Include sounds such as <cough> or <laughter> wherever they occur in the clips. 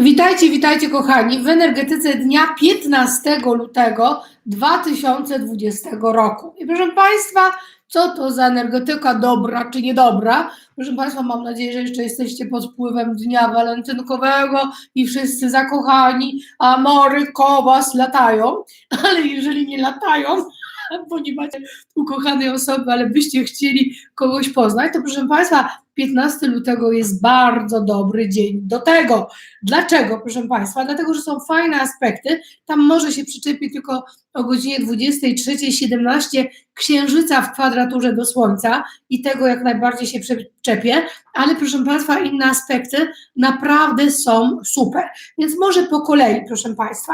Witajcie, witajcie kochani w energetyce dnia 15 lutego 2020 roku. I proszę Państwa, co to za energetyka dobra czy niedobra? Proszę Państwa, mam nadzieję, że jeszcze jesteście pod wpływem dnia walentynkowego i wszyscy zakochani, a mory kowas latają, ale jeżeli nie latają, <laughs> bo nie macie ukochanej osoby, ale byście chcieli kogoś poznać, to proszę Państwa, 15 lutego jest bardzo dobry dzień do tego. Dlaczego, proszę Państwa? Dlatego, że są fajne aspekty. Tam może się przyczepi tylko o godzinie 23.17 księżyca w kwadraturze do Słońca i tego jak najbardziej się przyczepię, ale proszę Państwa, inne aspekty naprawdę są super. Więc może po kolei, proszę Państwa.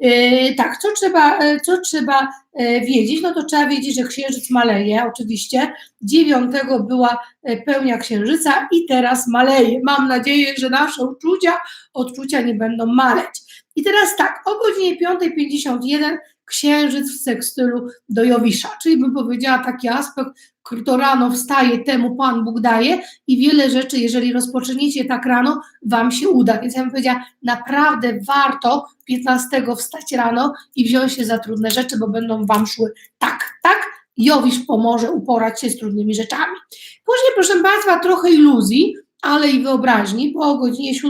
Yy, tak, co trzeba, yy, co trzeba yy, wiedzieć? No to trzeba wiedzieć, że księżyc maleje, oczywiście. 9 była pełnia księżyca i teraz maleje. Mam nadzieję, że nasze uczucia, odczucia nie będą maleć. I teraz tak, o godzinie 5.51 księżyc w sekstylu do Jowisza, czyli bym powiedziała taki aspekt, kto rano wstaje, temu Pan Bóg daje i wiele rzeczy, jeżeli rozpoczniecie tak rano, Wam się uda. Więc ja bym powiedziała, naprawdę warto 15 wstać rano i wziąć się za trudne rzeczy, bo będą Wam szły tak, tak, Jowisz pomoże uporać się z trudnymi rzeczami. Później, proszę Państwa, trochę iluzji, ale i wyobraźni, bo o godzinie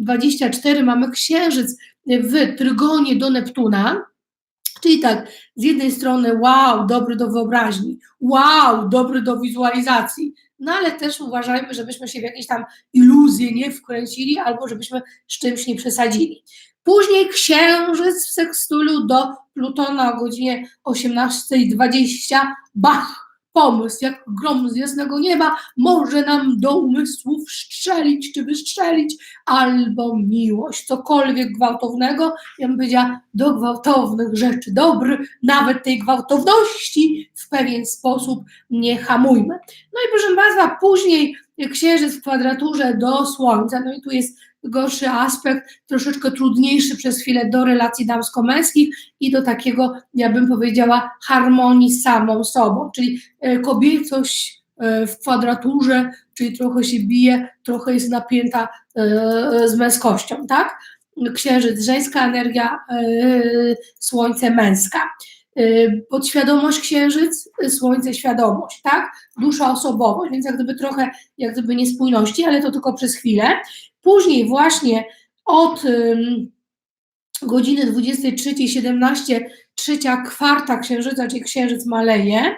7.24 mamy księżyc w trygonie do Neptuna, Czyli tak, z jednej strony, wow, dobry do wyobraźni, wow, dobry do wizualizacji, no ale też uważajmy, żebyśmy się w jakieś tam iluzje nie wkręcili albo żebyśmy z czymś nie przesadzili. Później księżyc w sekstulu do Plutona o godzinie 18.20, bach, pomysł, jak grom z jasnego nieba, może nam do umysłów strzelić czy wystrzelić, albo miłość, cokolwiek gwałtownego, ja bym powiedziała, do gwałtownych rzeczy dobry, nawet tej gwałtowności w pewien sposób nie hamujmy. No i proszę Państwa, później księżyc w kwadraturze do Słońca, no i tu jest gorszy aspekt, troszeczkę trudniejszy przez chwilę do relacji damsko-męskich i do takiego, ja bym powiedziała, harmonii z samą sobą, czyli e, kobiecość e, w kwadraturze, czyli trochę się bije, trochę jest napięta e, z męskością, tak? Księżyc żeńska energia, słońce męska. Podświadomość księżyc, słońce świadomość, tak? Dusza osobowość, więc jak gdyby trochę, jak gdyby niespójności, ale to tylko przez chwilę. Później właśnie od godziny 23.17 trzecia kwarta księżyca, czyli księżyc maleje.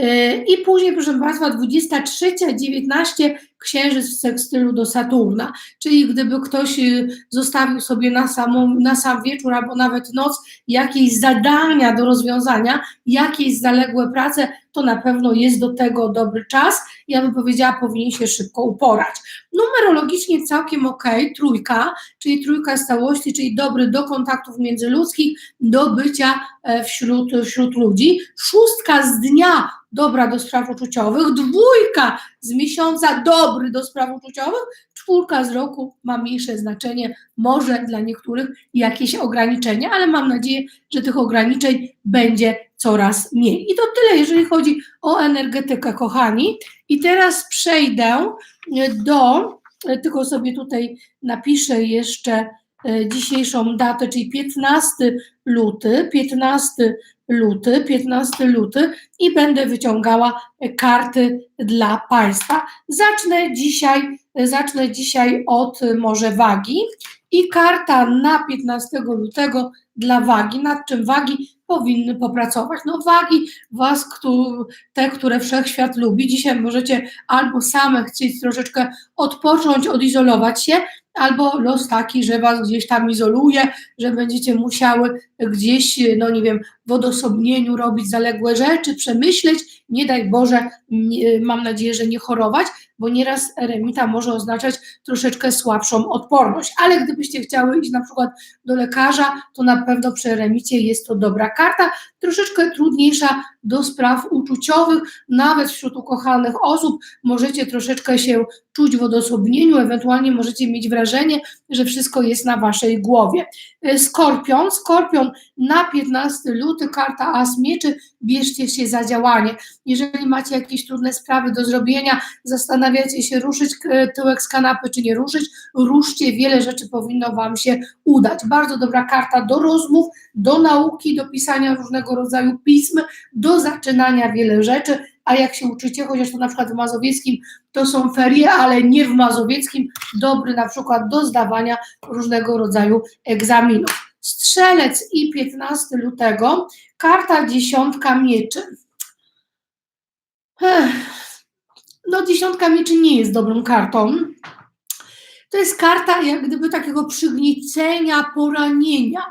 Y, I później, proszę Państwa, 23.19 księżyc w sekstylu do Saturna. Czyli gdyby ktoś y, zostawił sobie na, samą, na sam wieczór albo nawet noc jakieś zadania do rozwiązania, jakieś zaległe prace, to na pewno jest do tego dobry czas. Ja bym powiedziała, powinien się szybko uporać. Numerologicznie całkiem ok, trójka, czyli trójka stałości, czyli dobry do kontaktów międzyludzkich, do bycia e, wśród, wśród ludzi. Szóstka z dnia dobra do spraw uczuciowych, dwójka z miesiąca dobry do spraw uczuciowych, czwórka z roku ma mniejsze znaczenie, może dla niektórych jakieś ograniczenia, ale mam nadzieję, że tych ograniczeń będzie coraz mniej. I to tyle, jeżeli chodzi o energetykę, kochani. I teraz przejdę do, tylko sobie tutaj napiszę jeszcze e, dzisiejszą datę, czyli 15 luty, 15 luty, 15 luty i będę wyciągała karty dla Państwa. Zacznę dzisiaj, zacznę dzisiaj od może wagi i karta na 15 lutego dla wagi, nad czym wagi powinny popracować. No wagi was, te, które wszechświat lubi, dzisiaj możecie albo same chcieć troszeczkę odpocząć, odizolować się, albo los taki, że was gdzieś tam izoluje, że będziecie musiały gdzieś, no nie wiem, w odosobnieniu robić zaległe rzeczy, przemyśleć, nie daj Boże, nie, mam nadzieję, że nie chorować, bo nieraz eremita może oznaczać troszeczkę słabszą odporność, ale gdybyście chciały iść na przykład do lekarza, to na pewno przy eremicie jest to dobra karta, troszeczkę trudniejsza do spraw uczuciowych, nawet wśród ukochanych osób. Możecie troszeczkę się czuć w odosobnieniu, ewentualnie możecie mieć wrażenie, że wszystko jest na waszej głowie. E, Skorpion, Skorpion na 15 luty, karta As Mieczy, bierzcie się za działanie. Jeżeli macie jakieś trudne sprawy do zrobienia, zastanawiacie się ruszyć e, tyłek z kanapy, czy nie ruszyć, ruszcie, wiele rzeczy powinno wam się udać. Bardzo dobra karta do rozmów, do nauki, do pisania różnego rodzaju pism, do zaczynania wiele rzeczy, a jak się uczycie, chociaż to na przykład w Mazowieckim to są ferie, ale nie w Mazowieckim, dobry na przykład do zdawania różnego rodzaju egzaminów. Strzelec i 15 lutego, karta dziesiątka mieczy. No dziesiątka mieczy nie jest dobrą kartą. To jest karta jak gdyby takiego przygniecenia, poranienia.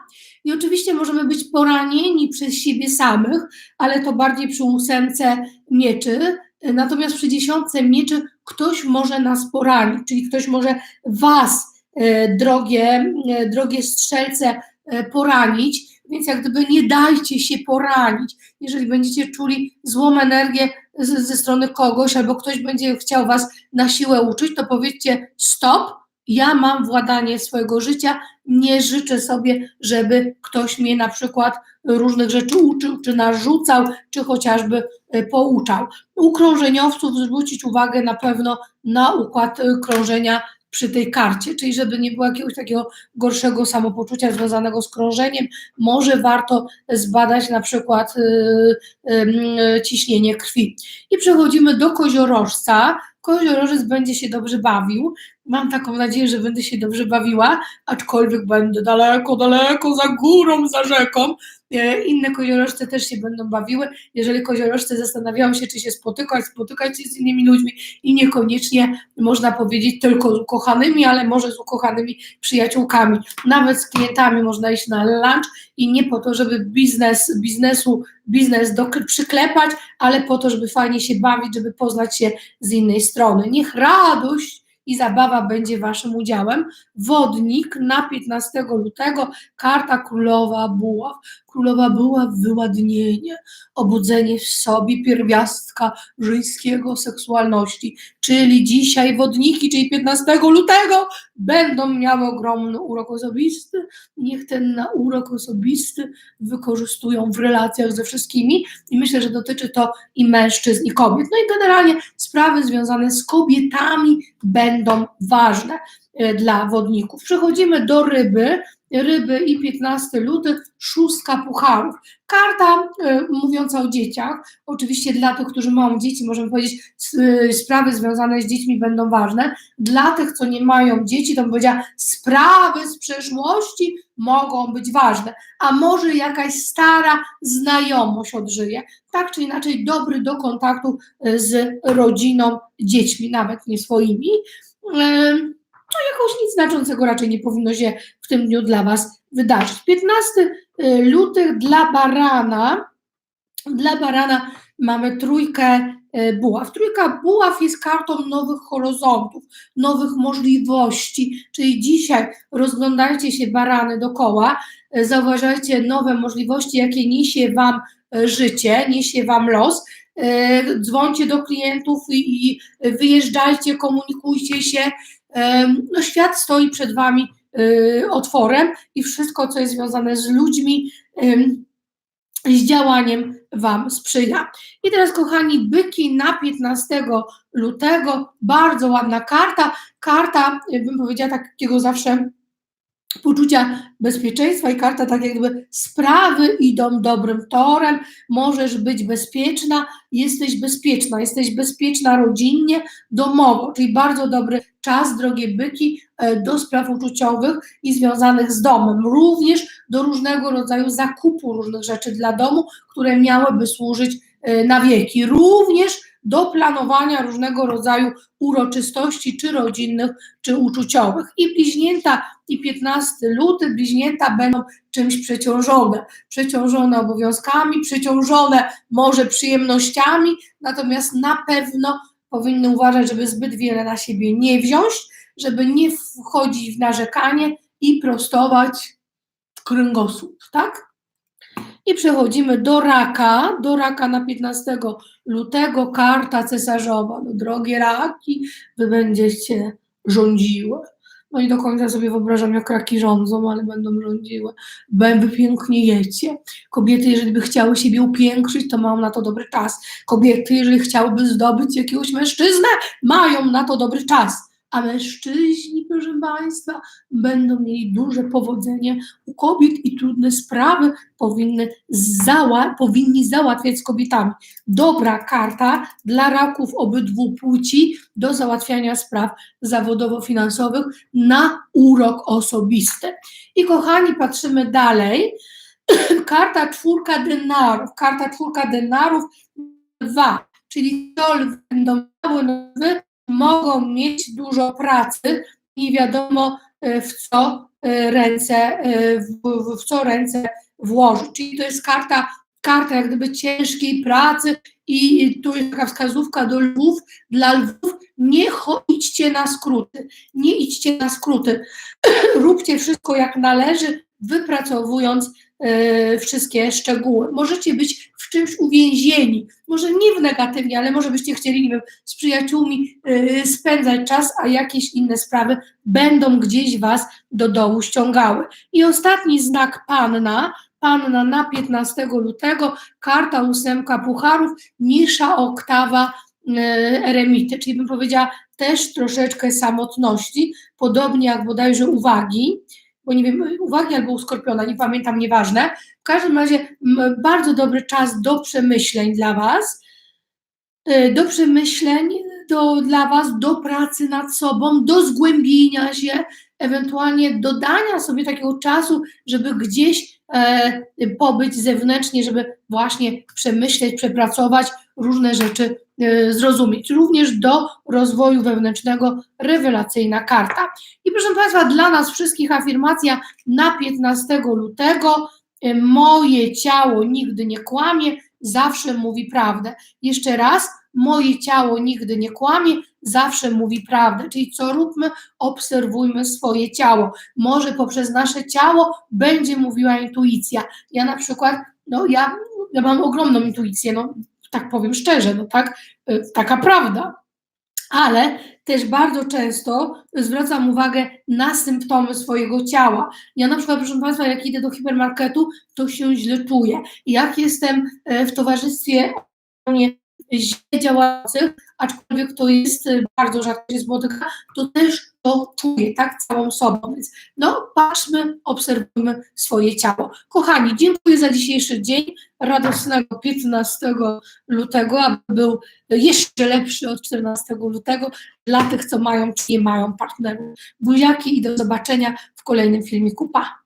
I oczywiście możemy być poranieni przez siebie samych, ale to bardziej przy ósemce mieczy. Natomiast przy dziesiątce mieczy ktoś może nas poranić, czyli ktoś może was, e, drogie, e, drogie strzelce, e, poranić. Więc jak gdyby nie dajcie się poranić. Jeżeli będziecie czuli złą energię ze strony kogoś, albo ktoś będzie chciał was na siłę uczyć, to powiedzcie stop, ja mam władanie swojego życia, nie życzę sobie, żeby ktoś mnie na przykład różnych rzeczy uczył, czy narzucał, czy chociażby e, pouczał. U krążeniowców zwrócić uwagę na pewno na układ e, krążenia przy tej karcie, czyli żeby nie było jakiegoś takiego gorszego samopoczucia związanego z krążeniem, może warto zbadać na przykład y, ciśnienie krwi. I przechodzimy do koziorożca. Koziorożec będzie się dobrze bawił. Mam taką nadzieję, że będę się dobrze bawiła, aczkolwiek będę daleko, daleko za górą, za rzeką. E, Inne koziorożce też się będą bawiły. Jeżeli koziorożce zastanawiają się, czy się spotykać, spotykać się z innymi ludźmi i niekoniecznie można powiedzieć tylko z ukochanymi, ale może z ukochanymi przyjaciółkami. Nawet z klientami można iść na lunch i nie po to, żeby biznes, biznesu, biznes do, przyklepać, ale po to, żeby fajnie się bawić, żeby poznać się z innej strony. Niech radość i zabawa będzie Waszym udziałem. Wodnik na 15 lutego, karta królowa buław. Królowa buław, wyładnienie, obudzenie w sobie pierwiastka żeńskiego seksualności. Czyli dzisiaj wodniki, czyli 15 lutego będą miały ogromny urok osobisty. Niech ten na urok osobisty wykorzystują w relacjach ze wszystkimi i myślę, że dotyczy to i mężczyzn, i kobiet. No i generalnie sprawy związane z kobietami będą ważne e, dla wodników. Przechodzimy do ryby. Ryby i 15 luty, szóstka pucharów. Karta y, mówiąca o dzieciach, oczywiście dla tych, którzy mają dzieci, możemy powiedzieć, y, sprawy związane z dziećmi będą ważne. Dla tych, co nie mają dzieci, to bym powiedziała, sprawy z przeszłości mogą być ważne. A może jakaś stara znajomość odżyje. Tak czy inaczej, dobry do kontaktu y, z rodziną, dziećmi, nawet nie swoimi. Y, no jakoś nic znaczącego raczej nie powinno się w tym dniu dla Was wydarzyć. 15 y, lutych dla barana, dla barana mamy trójkę y, buław. Trójka buław jest kartą nowych horyzontów, nowych możliwości, czyli dzisiaj rozglądajcie się barany dokoła, y, zauważajcie nowe możliwości, jakie niesie Wam życie, niesie Wam los, dzwońcie do klientów i wyjeżdżajcie, komunikujcie się, no świat stoi przed Wami y, otworem i wszystko, co jest związane z ludźmi, z działaniem Wam sprzyja. I teraz, kochani, byki na 15 lutego, bardzo ładna karta, karta, bym powiedziała, takiego zawsze poczucia bezpieczeństwa i karta tak jakby sprawy idą dobrym torem, możesz być bezpieczna, jesteś bezpieczna, jesteś bezpieczna rodzinnie, domowo, czyli bardzo dobry czas, drogie byki, e, do spraw uczuciowych i związanych z domem, również do różnego rodzaju zakupu różnych rzeczy dla domu, które miałyby służyć e, na wieki, również do planowania różnego rodzaju uroczystości, czy rodzinnych, czy uczuciowych. I bliźnięta, i 15 luty, bliźnięta będą czymś przeciążone. Przeciążone obowiązkami, przeciążone może przyjemnościami, natomiast na pewno powinny uważać, żeby zbyt wiele na siebie nie wziąć, żeby nie wchodzić w narzekanie i prostować kręgosłup, tak? I przechodzimy do raka, do raka na 15 lutego, karta cesarzowa. No, drogie raki, wy będziecie rządziły. No i do końca sobie wyobrażam, jak raki rządzą, ale będą rządziły. Wy wypiękniejecie. Kobiety, jeżeli by chciały siebie upiększyć, to mają na to dobry czas. Kobiety, jeżeli chciałyby zdobyć jakiegoś mężczyznę, mają na to dobry czas. A mężczyźni, proszę Państwa, będą mieli duże powodzenie u kobiet i trudne sprawy powinny zała powinni załatwiać z kobietami. Dobra karta dla raków obydwu płci do załatwiania spraw zawodowo-finansowych na urok osobisty. I kochani, patrzymy dalej. <clears throat> Karta czwórka denarów. Karta czwórka denarów dwa, czyli to będą lwy mogą mieć dużo pracy i wiadomo e, w co e, ręce, e, w, w, co ręce włożyć. Czyli to jest karta, karta jak gdyby ciężkiej pracy i tu jest taka wskazówka do lwów. Dla lwów nie idźcie na skróty, nie idźcie na skróty. <clears throat> Róbcie wszystko jak należy, wypracowując wszystkie szczegóły. Możecie być w czymś uwięzieni, może nie w negatywnie, ale może byście chcieli, nie wiem, z przyjaciółmi e, spędzać czas, a jakieś inne sprawy będą gdzieś was do dołu ściągały. I ostatni znak panna, panna na 15 lutego, karta ósemka pucharów, nisza oktawa e, eremity, czyli bym powiedziała też troszeczkę samotności, podobnie jak bodajże uwagi, bo nie wiem, uwagi albo u Skorpiona, nie pamiętam, nieważne. W każdym razie bardzo dobry czas do przemyśleń dla Was, y, do przemyśleń do, dla Was, do pracy nad sobą, do zgłębienia się, ewentualnie dodania sobie takiego czasu, żeby gdzieś e, pobyć zewnętrznie, żeby właśnie przemyśleć, przepracować różne rzeczy, e, zrozumieć. Również do rozwoju wewnętrznego rewelacyjna karta. I proszę Państwa, dla nas wszystkich afirmacja na 15 lutego. E, moje ciało nigdy nie kłamie, zawsze mówi prawdę. Jeszcze raz, moje ciało nigdy nie kłamie, zawsze mówi prawdę. Czyli co róbmy, obserwujmy swoje ciało. Może poprzez nasze ciało będzie mówiła intuicja. Ja na przykład, no ja, ja mam ogromną intuicję, no tak powiem szczerze, no tak, y, taka prawda. Ale też bardzo często zwracam uwagę na symptomy swojego ciała. Ja na przykład, proszę Państwa, jak idę do hipermarketu, to się źle czuję. Jak jestem e, w towarzystwie źle działających, aczkolwiek to jest e, bardzo rzadko się spotyka, to też to czuję, tak, całą sobą. Więc no, patrzmy, obserwujmy swoje ciało. Kochani, dziękuję za dzisiejszy dzień radosnego 15 lutego, aby był jeszcze lepszy od 14 lutego dla tych, co mają czy nie mają partnerów. Buziaki i do zobaczenia w kolejnym filmiku. Pa!